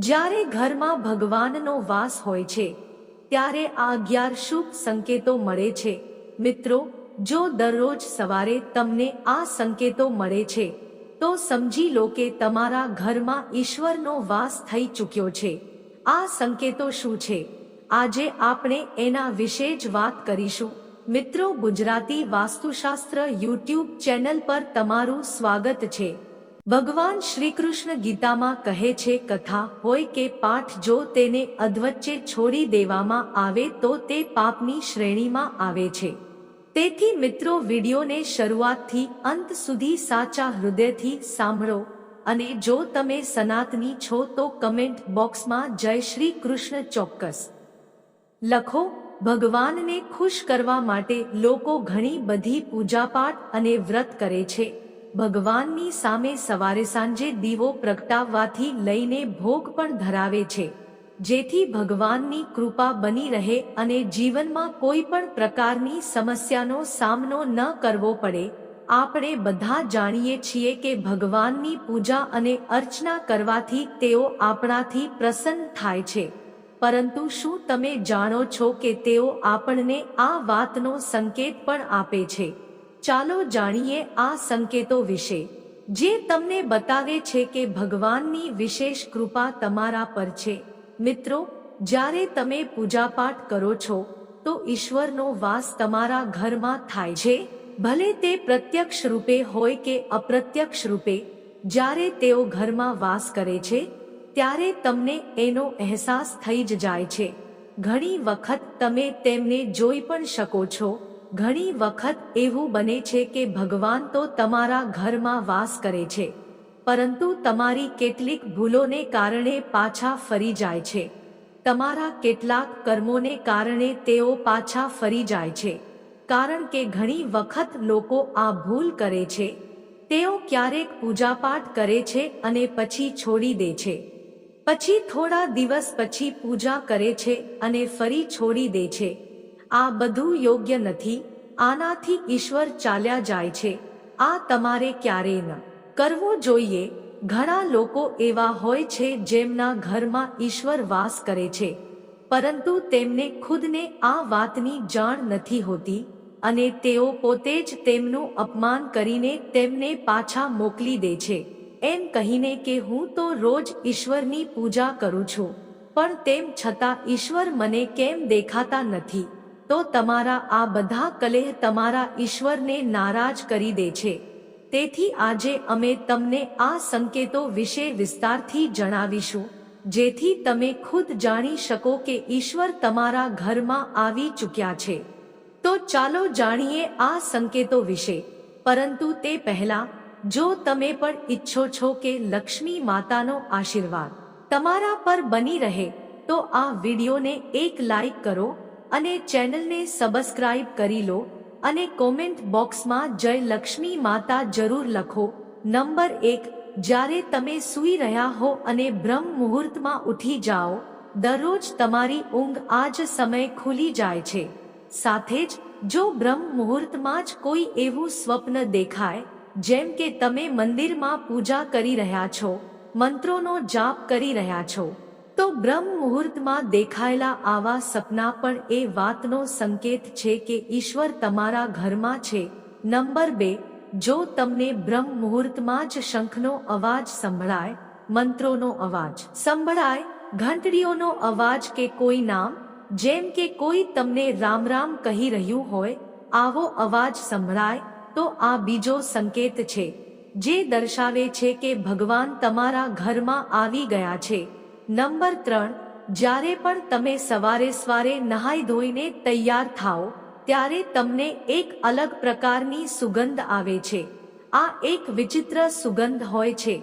જ્યારે ઘરમાં ભગવાનનો વાસ હોય છે, ત્યારે આ અગિયાર શુભ સંકેતો મળે છે. મિત્રો, જો દરરોજ સવારે તમને આ સંકેતો મળે છે, તો સમજી લો કે તમારા ઘરમાં ઈશ્વરનો વાસ થઈ ચૂક્યો છે. આ સંકેતો શું છે? આજે આપણે એના વિશે જ વાત કરીશું. મિત્રો, ગુજરાતી વાસ્તુશાસ્ત્ર યુટ્યુબ ચેનલ પર તમારું સ્વાગત છે. ભગવાન શ્રી કૃષ્ણ ગીતામાં કહે છે, કથા હોય કે પાઠ જો તેને અધવચ્ચે છોડી દેવામાં આવે તો તે પાપની શ્રેણીમાં આવે છે. તેથી મિત્રો, વિડીયોને શરૂઆતથી અંત સુધી સાચા હૃદયથી સાંભળો અને જો તમે સનાતની છો તો કમેન્ટ બોક્સમાં જય શ્રી કૃષ્ણ ચોક્કસ લખો. ભગવાનને ખુશ કરવા માટે લોકો ઘણી બધી પૂજાપાઠ અને વ્રત કરે છે. ભગવાનની સામે સવારે સાંજે દીવો પ્રગટાવવાથી લઈને ભોગ પણ ધરાવે છે. જેથી ભગવાનની કૃપા બની રહે અને જીવનમાં કોઈ પણ પ્રકારની સમસ્યાનો સામનો ન કરવો પડે. આપણે બધા જાણીએ છીએ કે ભગવાનની પૂજા અને અર્ચના કરવાથી તેઓ આપણાથી પ્રસન્ન થાય છે. પરંતુ શું તમે જાણો છો કે તેઓ આપણને આ વાતનો સંકેત પણ આપે છે? ચાલો જાણીએ આ સંકેતો વિશે, જે તમને બતાવે છે કે ભગવાનની વિશેષ કૃપા તમારા પર છે. મિત્રો, જ્યારે તમે પૂજાપાઠ કરો છો, તો ઈશ્વરનો વાસ તમારા ઘરમાં થાય છે. ભલે તે પ્રત્યક્ષ રૂપે હોય કે અપ્રત્યક્ષ રૂપે, જ્યારે તેઓ ઘરમાં વાસ કરે છે, ત્યારે તમને એનો અહેસાસ થઈ જ જાય છે. ઘણી વખત તમે તેમને જોઈ પણ શકો છો ઘણી વખત એવું બને છે કે ભગવાન તો તમારા ઘરમાં વાસ કરે છે, પરંતુ તમારી કેટલીક ભૂલોને કારણે પાછા ફરી જાય છે. તમારા કેટલાક કર્મોને કારણે તેઓ પાછા ફરી જાય છે, કારણ કે ઘણી વખત લોકો આ ભૂલ કરે છે. તેઓ ક્યારેક પૂજાપાઠ કરે છે અને પછી છોડી દે છે. પછી થોડા દિવસ પછી પૂજા કરે છે અને ફરી છોડી દે છે. આ બધું યોગ્ય નથી. આનાથી ઈશ્વર ચાલ્યા જાય છે. આ તમારે ક્યારેય ન કરવો જોઈએ. ઘણા લોકો એવા હોય છે જેમના ઘરમાં ઈશ્વર વાસ કરે છે. પરંતુ તેમને ખુદને આ વાતની જાણ નથી હોતી અને તેઓ પોતે જ તેમનું અપમાન કરીને તેમને પાછા મોકલી દે છે. એમ કહીને કે હું તો રોજ ઈશ્વરની પૂજા કરું છું, પણ તેમ છતાં ઈશ્વર મને કેમ દેખાતા નથી? તો તમારા આ બધા કલેહ તમારા ઈશ્વરને નારાજ કરી દે છે. તેથી આજે અમે તમને આ સંકેતો વિશે વિસ્તારથી જણાવીશું, જેથી તમે ખુદ જાણી શકો કે ઈશ્વર તમારા ઘરમાં આવી ચૂક્યા છે. તો ચાલો જાણીએ આ સંકેતો વિશે. પરંતુ તે પહેલા, જો તમે પણ ઈચ્છો છો કે લક્ષ્મી માતાનો આશીર્વાદ તમારા પર બની રહે, તો આ વિડીયોને એક લાઈક કરો અને ચેનલને સબસ્ક્રાઇબ કરી લો અને કોમેન્ટ બોક્સમાં જય લક્ષ્મી માતા જરૂર લખો. નંબર એક, જ્યારે તમે સૂઈ રહ્યા હો અને બ્રહ્મ મુહૂર્તમાં ઉઠી જાઓ, દરરોજ તમારી ઊંઘ આ જ સમય ખુલી જાય છે. સાથે જ, જો બ્રહ્મ મુહૂર્તમાં જ કોઈ એવું સ્વપ્ન દેખાય, જેમ કે તમે મંદિરમાં પૂજા કરી રહ્યા છો, મંત્રોનો જાપ કરી રહ્યા છો તો બ્રહ્મ મુહૂર્તમાં દેખાયેલા આવા સપના પણ એ વાતનો સંકેત છે કે ઈશ્વર તમારા ઘરમાં છે. નંબર બે, જો તમને બ્રહ્મ મુહૂર્તમાં જ શંખનો અવાજ સંભળાય, મંત્રોનો અવાજ સંભળાય, ઘંટડીઓનો અવાજ કે કોઈ નામ, જેમ કે કોઈ તમને રામ રામ કહી રહ્યું હોય, આવો અવાજ સંભળાય, તો આ બીજો સંકેત છે. જે દર્શાવે છે કે ભગવાન તમારા ઘરમાં આવી ગયા છે. નંબર ત્રણ, જ્યારે પણ તમે સવારે સવારે નહાઈ ધોઈને તૈયાર થાઓ, ત્યારે તમને એક અલગ પ્રકારની સુગંધ આવે છે. આ એક વિચિત્ર સુગંધ હોય છે,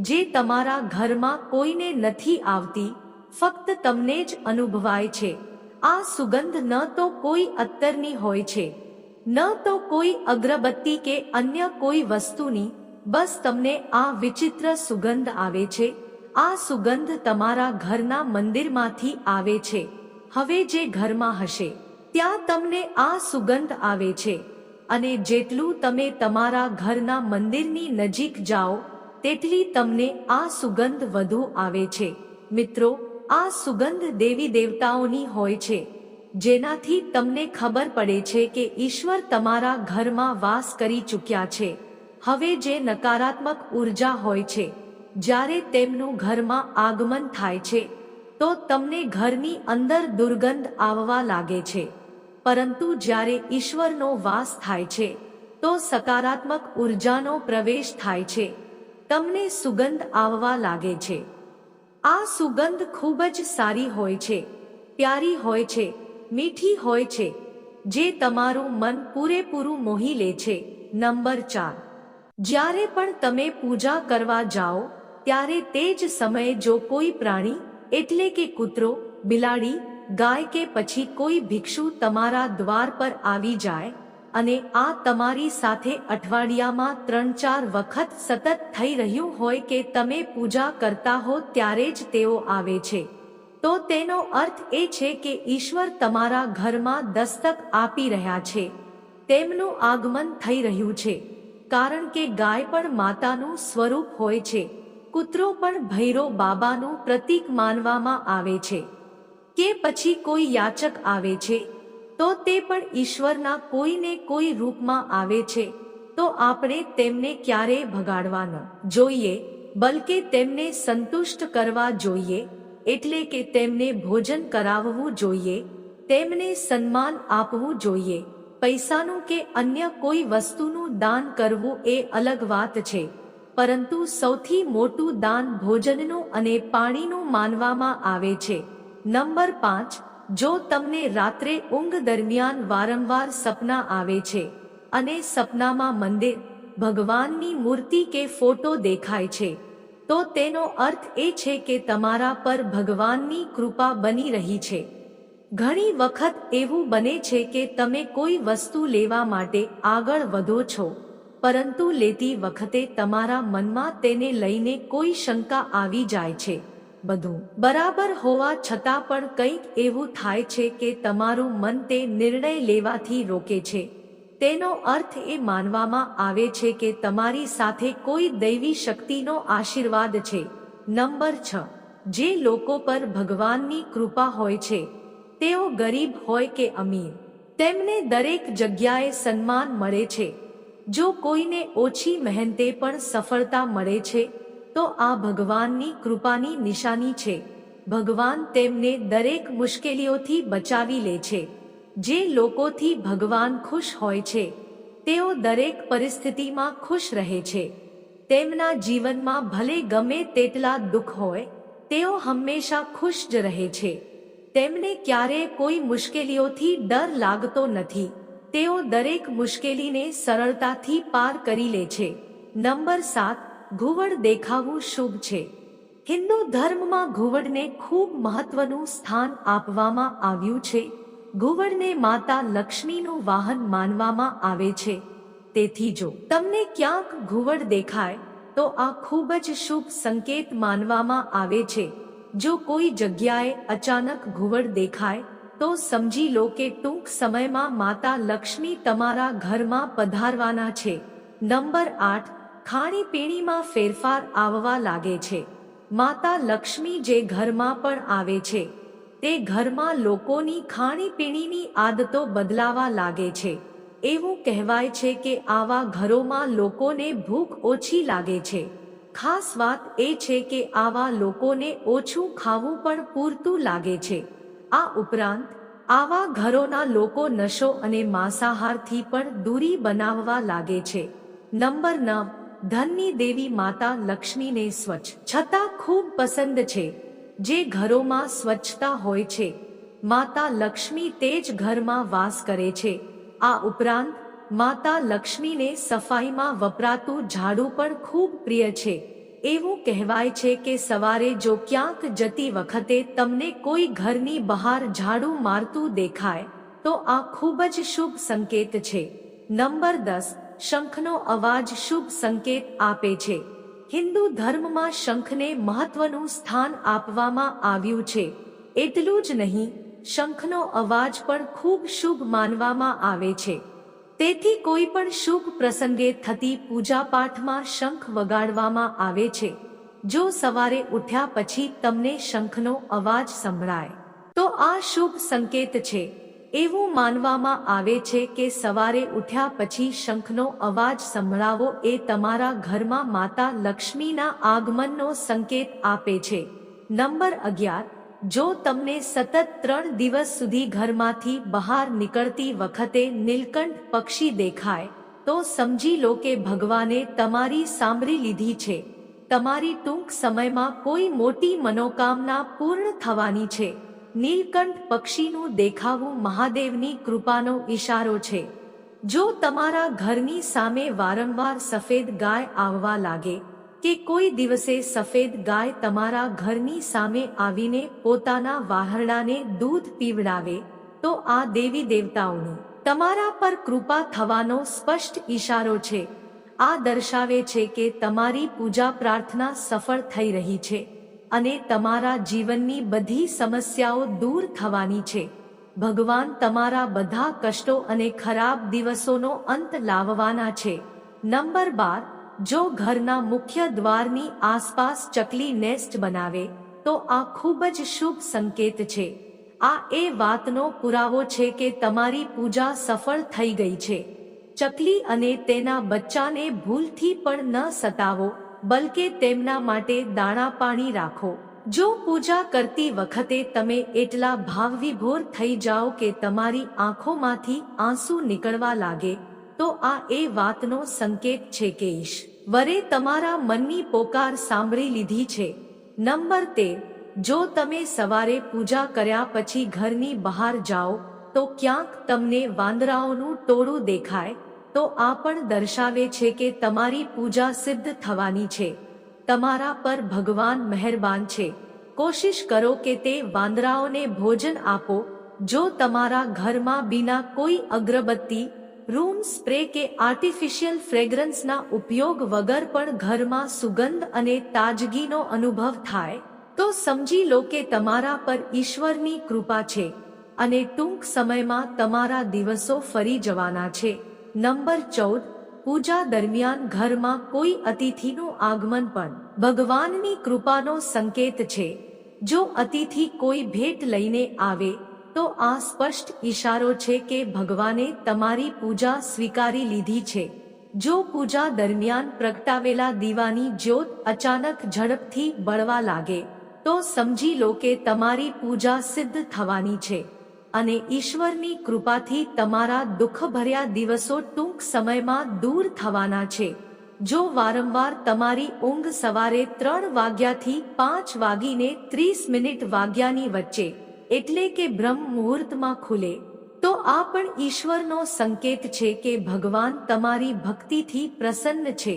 જે તમારા ઘરમાં કોઈને નથી આવતી, ફક્ત તમને જ અનુભવાય છે. આ સુગંધ ન તો કોઈ અત્તરની હોય છે, ન તો કોઈ અગરબત્તી કે અન્ય કોઈ વસ્તુની, બસ તમને આ વિચિત્ર સુગંધ આવે છે આ સુગંધ તમારા ઘરના મંદિરમાંથી આવે છે. હવે જે ઘરમાં હશે, ત્યાં તમને આ સુગંધ આવે છે. અને જેટલું તમે તમારા ઘરના મંદિરની નજીક જાઓ, તેટલી તમને આ સુગંધ વધુ આવે છે. મિત્રો, આ સુગંધ દેવી દેવતાઓની હોય છે. જેનાથી તમને ખબર પડે છે કે ઈશ્વર તમારા ઘરમાં વાસ કરી ચૂક્યા છે. હવે જે નકારાત્મક ઊર્જા હોય છે જ્યારે તેમનું ઘરમાં આગમન થાય છે, તો તમને ઘરની અંદર દુર્ગંધ આવવા લાગે છે. પરંતુ જ્યારે ઈશ્વરનો વાસ થાય છે, તો સકારાત્મક ઉર્જાનો પ્રવેશ થાય છે. તમને સુગંધ આવવા લાગે છે. આ સુગંધ ખૂબ જ સારી હોય છે, પ્યારી હોય છે, મીઠી હોય છે, જે તમારું મન પૂરેપૂરું મોહી લે છે. નંબર ચાર. જ્યારે પણ તમે પૂજા કરવા જાઓ ત્યારે તે જ સમયે જો કોઈ પ્રાણી, એટલે કે કૂતરો, બિલાડી, ગાય કે પછી કોઈ ભિક્ષુ તમારા દ્વાર પર આવી જાય અને આ તમારી સાથે અઠવાડિયામાં ત્રણ ચાર વખત સતત થઈ રહ્યું હોય કે તમે પૂજા કરતા હો ત્યારે જ તેઓ આવે છે. તો તેનો અર્થ એ છે કે ઈશ્વર તમારા ઘરમાં દસ્તક આપી રહ્યા છે. તેમનું આગમન થઈ રહ્યું છે. કારણ કે ગાય પણ માતાનું સ્વરૂપ હોય છે. કૂતરો પણ ભૈરો બાબાનું પ્રતીક માનવામાં આવે છે. કે પછી કોઈ યાચક આવે છે, તો તે પણ ઈશ્વરના કોઈને કોઈ રૂપમાં આવે છે, તો આપણે તેમને ક્યારેય ભગાડવાનો? જોઈએ, બલકે તેમને સંતુષ્ટ કરવા જોઈએ, એટલે કે તેમને ભોજન કરાવવું જોઈએ, તેમને સન્માન આપવું જોઈએ. પૈસાનું કે અન્ય કોઈ વસ્તુનું દાન કરવું એ અલગ વાત છે. પરંતુ સૌથી મોટું દાન ભોજનનું અને પાણીનું માનવામાં આવે છે. નંબર પાંચ, જો તમને રાત્રે ઊંઘ દરમિયાન વારંવાર સપના આવે છે અને સપનામાં મંદિર ભગવાનની મૂર્તિ કે ફોટો દેખાય છે, તો તેનો અર્થ એ છે કે તમારા પર ભગવાનની કૃપા બની રહી છે. ઘણી વખત એવું બને છે કે તમે કોઈ વસ્તુ લેવા માટે આગળ વધો છો. પરંતુ લેતી વખતે તમારા મનમાં તેને લઈને કોઈ શંકા આવી જાય છે. બધું બરાબર હોવા છતાં પણ કંઈક એવું થાય છે કે તમારું મન તે નિર્ણય લેવાથી રોકે છે. તેનો અર્થ એ માનવામાં આવે છે કે તમારી સાથે કોઈ દૈવી શક્તિનો આશીર્વાદ છે. નંબર છ. જે લોકો પર ભગવાનની કૃપા હોય છે. તેઓ ગરીબ હોય કે અમીર. તેમને દરેક જગ્યાએ સન્માન મળે છે. જો કોઈને ઓછી મહેનતે પણ સફળતા મળે છે, તો આ ભગવાનની કૃપાની નિશાની છે. ભગવાન તેમને દરેક મુશ્કેલીઓથી બચાવી લે છે. જે લોકોથી ભગવાન ખુશ હોય છે, તેઓ દરેક પરિસ્થિતિમાં ખુશ રહે છે. તેમના જીવનમાં ભલે ગમે તેટલા દુઃખ હોય, તેઓ હંમેશા ખુશ જ રહે છે. તેમને ક્યારેય કોઈ મુશ્કેલીઓથી ડર લાગતો નથી. તેઓ દરેક મુશ્કેલીને સરળતાથી પાર કરી લે છે. નંબર સાત, ઘુવડ દેખાવું શુભ છે. હિન્દુ ધર્મમાં ઘુવડને ખૂબ મહત્વનું સ્થાન આપવામાં આવ્યું છે. ઘુવડને માતા લક્ષ્મીનું વાહન માનવામાં આવે છે. તેથી જો તમને ક્યાંક ઘુવડ દેખાય, તો આ ખૂબ જ શુભ સંકેત માનવામાં આવે છે. જો કોઈ જગ્યાએ અચાનક ઘુવડ દેખાય તો સમજી લો કે ટૂંક સમયમાં માતા લક્ષ્મી તમારા ઘરમાં પધારવાના છે. નંબર આઠ ખાણીપીણીમાં ફેરફાર આવવા લાગે છે. માતા લક્ષ્મી જે ઘરમાં પણ આવે છે, તે ઘરમાં લોકોની ખાણીપીણીની આદતો બદલાવા લાગે છે. એવું કહેવાય છે કે આવા ઘરોમાં લોકોને ભૂખ ઓછી લાગે છે. ખાસ વાત એ છે કે આવા લોકોને ઓછું ખાવું પણ પૂરતું લાગે છે. આ ઉપરાંત, આવા ઘરોના લોકો નશો અને માંસાહારથી પણ દૂરી બનાવવા લાગે છે. નંબર નવ, ધનની દેવી માતા લક્ષ્મીને સ્વચ્છ. છતાં ખૂબ પસંદ છે, જે ઘરોમાં સ્વચ્છતા હોય છે. માતા લક્ષ્મી તે જ ઘરમાં વાસ કરે છે. આ ઉપરાંત, માતા લક્ષ્મીને સફાઈમાં વપરાતું ઝાડુ પણ ખૂબ પ્રિય છે. એવું કહેવાય છે કે સવારે જો ક્યાંક જતી વખતે તમને કોઈ ઘરની બહાર ઝાડુ મારતું દેખાય, તો આ ખૂબ જ શુભ સંકેત છે. નંબર દસ, શંખનો અવાજ શુભ સંકેત આપે છે. હિન્દુ ધર્મમાં શંખને મહત્વનું સ્થાન આપવામાં આવ્યું છે. એટલું જ નહીં, શંખનો અવાજ પણ ખૂબ શુભ માનવામાં આવે છે. તેથી કોઈ પણ શુભ પ્રસંગે થતી પૂજાપાઠમાં શંખ વગાડવામાં આવે છે. જો સવારે ઉઠ્યા પછી તમને શંખનો અવાજ સંભળાય, તો આ શુભ સંકેત છે. એવું માનવામાં આવે છે કે સવારે ઉઠ્યા પછી શંખનો અવાજ સંભળાવો એ તમારા ઘરમાં માતા લક્ષ્મીના આગમનનો સંકેત આપે છે. નંબર અગિયાર જો તમને સતત ત્રણ દિવસ સુધી ઘરમાંથી બહાર નીકળતી વખતે નીલકંઠ પક્ષી દેખાય, તો સમજી લો કે ભગવાને તમારી સાંભળી લીધી છે. તમારી ટૂંક સમયમાં કોઈ મોટી મનોકામના પૂર્ણ થવાની છે. નીલકંઠ પક્ષીનું દેખાવું મહાદેવની કૃપાનો ઈશારો છે. જો તમારા ઘરની સામે વારંવાર સફેદ ગાય આવવા લાગે કે કોઈ દિવસે સફેદ ગાય તમારા ઘરની સામે આવીને પોતાના વાહરડાને દૂધ પીવડાવે, તો આ દેવી દેવતાઓનું તમારા પર કૃપા થવાનો સ્પષ્ટ ઈશારો છે. આ દર્શાવે છે કે તમારી પૂજા પ્રાર્થના સફળ થઈ રહી છે અને તમારા જીવનની બધી સમસ્યાઓ દૂર થવાની છે. ભગવાન તમારા બધા કષ્ટો અને ખરાબ દિવસોનો અંત લાવવાના છે. નંબર બાર જો ઘરના મુખ્ય દ્વારની આસપાસ ચકલી નેસ્ટ બનાવે, તો આ ખૂબ જ શુભ સંકેત છે. આ એ વાતનો પુરાવો છે કે તમારી પૂજા સફળ થઈ ગઈ છે. ચકલી અને તેના બચ્ચાને ભૂલથી પણ ન સતાવો, બલકે તેમના માટે દાણા પાણી રાખો. જો પૂજા કરતી વખતે તમે એટલા ભાવવિભોર થઈ જાઓ કે તમારી આંખોમાંથી આંસુ નીકળવા લાગે, તો આ એ વાતનો સંકેત છે કે ઈશ. વરે તમારા મનની પોકાર સાંભળી લીધી છે. નંબર તેર, જો તમે સવારે પૂજા કર્યા પછી ઘરની બહાર જાઓ, તો ક્યાંક તમને વાંદરાઓનું ટોળું દેખાય, તો આ પણ દર્શાવે છે કે તમારી પૂજા સિદ્ધ થવાની છે. તમારા પર ભગવાન મહેરબાન છે. કોશિશ કરો કે તે વાંદરાઓને ભોજન આપો, જો તમારા ઘરમાં બીના કોઈ અગરબત્તી રૂમ સ્પ્રે કે આર્ટિફિશિયલ ફ્રેગ્રન્સના ઉપયોગ વગર પણ ઘરમાં સુગંધ અને તાજગીનો અનુભવ થાય, તો સમજી લો કે તમારા પર ઈશ્વરની કૃપા છે અને ટૂંક સમયમાં તમારા દિવસો ફરી જવાના છે. નંબર ચૌદ, પૂજા દરમિયાન ઘરમાં કોઈ અતિથિનું આગમન પણ ભગવાનની કૃપાનો સંકેત છે. જો અતિથિ કોઈ ભેટ લઈને આવે તો આ સ્પષ્ટ ઈશારો છે કે ભગવાને તમારી પૂજા સ્વીકારી લીધી છે. જો પૂજા દરમિયાન પ્રગટાવેલા દીવાની જ્યોત અચાનક ઝડપથી બળવા લાગે, તો સમજી લો કે તમારી પૂજા સિદ્ધ થવાની છે. અને ઈશ્વરની કૃપાથી તમારા દુઃખભર્યા દિવસો ટૂંક સમયમાં દૂર થવાના છે. જો વારંવાર તમારી ઊંઘ સવારે ત્રણ વાગ્યાથી પાંચ વાગીને ત્રીસ મિનિટ વાગ્યાની વચ્ચે એટલે કે બ્રહ્મ મુહૂર્તમાં ખુલે, તો આ પણ ઈશ્વરનો સંકેત છે કે ભગવાન તમારી ભક્તિથી પ્રસન્ન છે.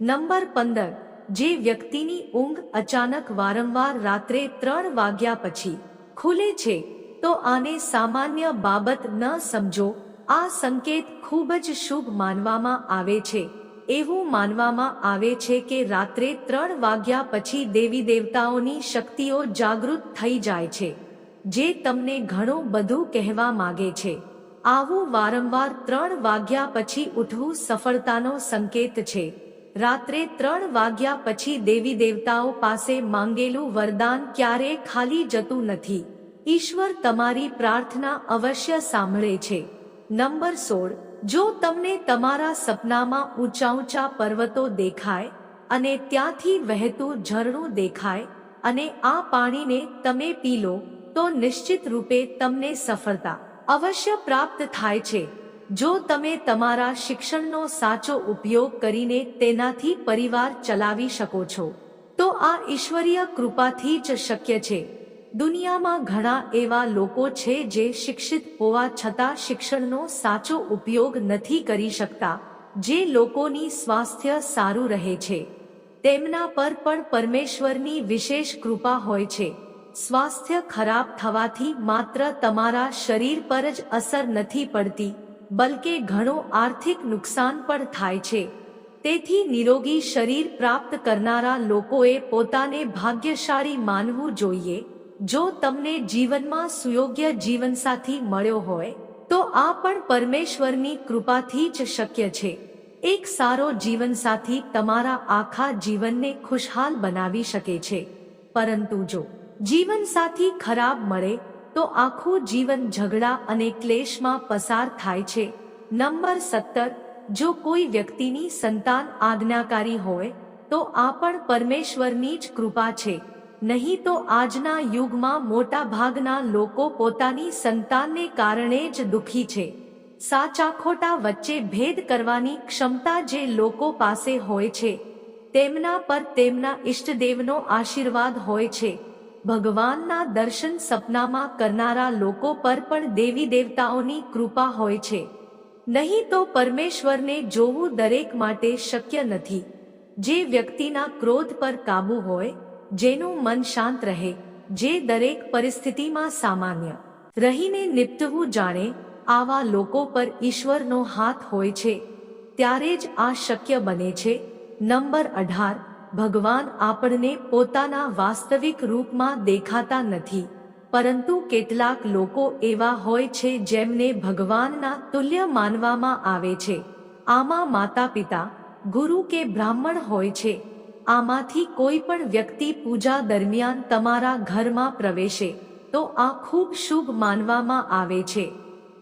નંબર પંદર, જે વ્યક્તિની ઊંઘ અચાનક વારંવાર રાત્રે ત્રણ વાગ્યા પછી ખુલે છે, તો આને સામાન્ય બાબત ન સમજો, આ સંકેત ખૂબ જ શુભ માનવામાં આવે છે. એવું માનવામાં આવે છે કે રાત્રે ત્રણ વાગ્યા પછી દેવી દેવતાઓની શક્તિઓ જાગૃત થઈ જાય છે. જે તમને ઘણું બધું કહેવા માગે છે. આવું વારંવાર ત્રણ વાગ્યા પછી ઉઠવું સફળતાનો સંકેત છે. રાત્રે ત્રણ વાગ્યા પછી દેવી દેવતાઓ પાસે માંગેલું વરદાન ક્યારે ખાલી જતું નથી. ઈશ્વર તમારી પ્રાર્થના અવશ્ય સાંભળે છે. નંબર સોળ. જો તમને તમારા સપનામાં ઊંચા ઊંચા પર્વતો દેખાય અને ત્યાંથી વહેતું ઝરણું દેખાય અને આ પાણીને તમે પી લો તો નિશ્ચિત રૂપે તમને સફળતા અવશ્ય પ્રાપ્ત થાય છે. જો તમે તમારા શિક્ષણનો સાચો ઉપયોગ કરીને તેનાથી પરિવાર ચલાવી શકો છો, તો આ ઈશ્વરીય કૃપાથી જ શક્ય છે. દુનિયામાં ઘણા એવા લોકો છે જે શિક્ષિત હોવા છતાં શિક્ષણનો સાચો ઉપયોગ નથી કરી શકતા, જે લોકોની સ્વાસ્થ્ય સારું રહે છે. તેમના પર પણ પરમેશ્વરની વિશેષ કૃપા હોય છે. સ્વાસ્થ્ય ખરાબ થવાથી માત્ર તમારા શરીર પર જ અસર નથી પડતી, બલકે ઘણો આર્થિક નુકસાન પણ થાય છે. તેથી નિરોગી શરીર પ્રાપ્ત કરનારા લોકોએ પોતાને ભાગ્યશાળી માનવું જોઈએ. જો તમને જીવનમાં સુયોગ્ય જીવનસાથી મળ્યો હોય, તો આ પણ પરમેશ્વરની કૃપાથી જ શક્ય છે. એક સારો જીવનસાથી તમારા આખા જીવનને ખુશહાલ બનાવી શકે છે. પરંતુ જો જીવનસાથી ખરાબ મળે, તો આખું જીવન ઝઘડા અને ક્લેશમાં પસાર થાય છે. નંબર સત્તર, જો કોઈ વ્યક્તિની સંતાન આજ્ઞાકારી હોય, તો આ પણ પરમેશ્વરની જ કૃપા છે. નહીં તો આજના યુગમાં મોટા ભાગના લોકો પોતાની સંતાનને કારણે જ દુખી છે. સાચા ખોટા વચ્ચે ભેદ કરવાની ક્ષમતા જે લોકો પાસે હોય છે, તેમના પર તેમના ઈષ્ટદેવનો આશીર્વાદ હોય છે. ભગવાનના દર્શન સપનામાં કરનારા લોકો પર પણ દેવી દેવતાઓની કૃપા હોય છે. નહીં તો પરમેશ્વરને જોવું દરેક માટે શક્ય નથી. જે વ્યક્તિના ક્રોધ પર કાબુ હોય, જેનું મન શાંત રહે, જે દરેક પરિસ્થિતિમાં સામાન્ય રહીને નિપટવું જાણે, આવા લોકો પર ઈશ્વરનો હાથ હોય છે. ત્યારે જ આ શક્ય બને છે. નંબર અઢાર ભગવાન આપણને પોતાના વાસ્તવિક રૂપમાં દેખાતા નથી. પરંતુ કેટલાક લોકો એવા હોય છે જેમને ભગવાનના તુલ્ય માનવામાં આવે છે. આમાં માતા પિતા ગુરુ કે બ્રાહ્મણ હોય છે. આમાંથી કોઈ પણ વ્યક્તિ પૂજા દરમિયાન તમારા ઘરમાં પ્રવેશે, તો આ ખૂબ શુભ માનવામાં આવે છે.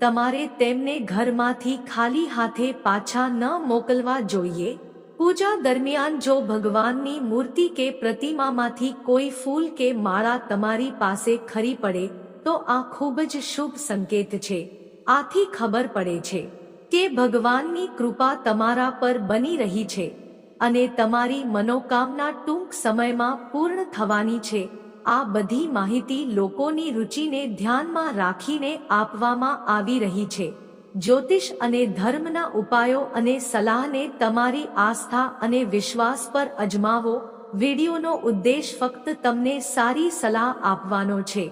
તમારે તેમને ઘરમાંથી ખાલી હાથે પાછા ન મોકલવા જોઈએ. પૂજા દરમિયાન જો ભગવાનની મૂર્તિ કે પ્રતિમામાંથી કોઈ ફૂલ કે માળા તમારી પાસે ખરી પડે, તો આ ખૂબ જ શુભ સંકેત છે. આથી ખબર પડે છે કે ભગવાનની કૃપા તમારા પર બની રહી છે અને તમારી મનોકામના ટૂંક સમયમાં પૂર્ણ થવાની છે. આ બધી માહિતી લોકોની રુચિને ધ્યાનમાં રાખીને આપવામાં આવી રહી છે. જ્યોતિષ અને ધર્મના ઉપાયો અને સલાહને તમારી આસ્થા અને વિશ્વાસ પર અજમાવો. વિડીયોનો ઉદ્દેશ ફક્ત તમને સારી સલાહ આપવાનો છે.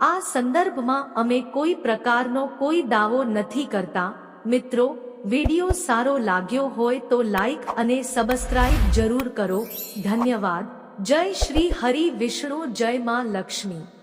આ સંદર્ભમાં અમે કોઈ પ્રકારનો કોઈ દાવો નથી કરતા. મિત્રો, વીડિયો સારો લાગ્યો હોય તો લાઈક અને સબસ્ક્રાઇબ જરૂર કરો. ધન્યવાદ. જય શ્રી હરિ વિષ્ણુ, જય માં લક્ષ્મી.